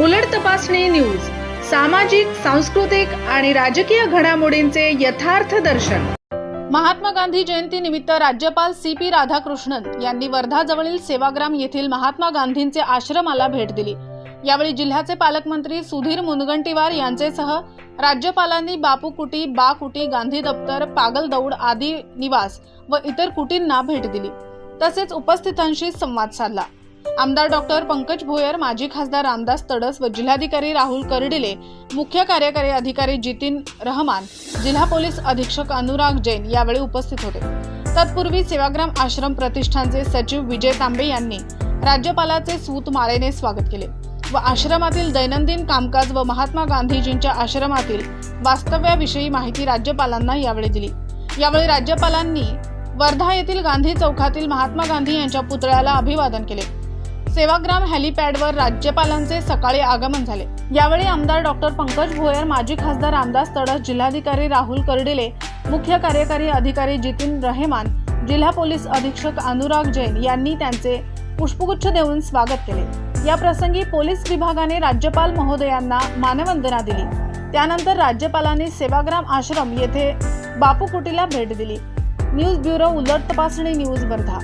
उलट तपासणी न्यूज सामाजिक सांस्कृतिक आणि राजकीय घडामोडींचे यथार्थ दर्शन. महात्मा गांधी जयंती निमित्त राज्यपाल सी पी राधाकृष्णन यांनी वर्धा जवळील सेवाग्राम येथील महात्मा गांधींचे आश्रमाला भेट दिली. यावेळी जिल्ह्याचे पालकमंत्री सुधीर मुनगंटीवार यांचेसह राज्यपालांनी बापू कुटी बा कुटी गांधी दप्तर पागल दौड आदी निवास व इतर कुटींना भेट दिली. तसेच उपस्थितांशी संवाद साधला. आमदार डॉक्टर पंकज भोयर माजी खासदार रामदास तडस व जिल्हाधिकारी राहुल कर्डिले मुख्य कार्यकारी अधिकारी जितीन रहमान जिल्हा पोलीस अधीक्षक अनुराग जैन यावेळी उपस्थित होते. तत्पूर्वी सेवाग्राम आश्रम प्रतिष्ठानचे सचिव विजय तांबे यांनी राज्यपालाचे सूत माळेने स्वागत केले व आश्रमातील दैनंदिन कामकाज व महात्मा गांधीजींच्या आश्रमातील वास्तव्याविषयी माहिती राज्यपालांना यावेळी दिली. यावेळी राज्यपालांनी वर्धा येथील गांधी चौकातील महात्मा गांधी यांच्या पुतळ्याला अभिवादन केले. सेवाग्राम हेलिपॅडवर राज्यपालांचे सकाळी आगमन झाले. यावेळी आमदार डॉक्टर पंकज भोयर माजी खासदार रामदास तडस जिल्हाधिकारी राहुल कर्डिले मुख्य कार्यकारी अधिकारी जितीन रहेमान जिल्हा पोलीस अधीक्षक अनुराग जैन यांनी त्यांचे पुष्पगुच्छ देऊन स्वागत केले. या प्रसंगी पोलीस विभागाने राज्यपाल महोदयांना मानवंदना दिली. त्यानंतर राज्यपालांनी सेवाग्राम आश्रम येथे बापू कुटीला भेट दिली. न्यूज ब्युरो उलट तपासणी न्यूज वर्धा.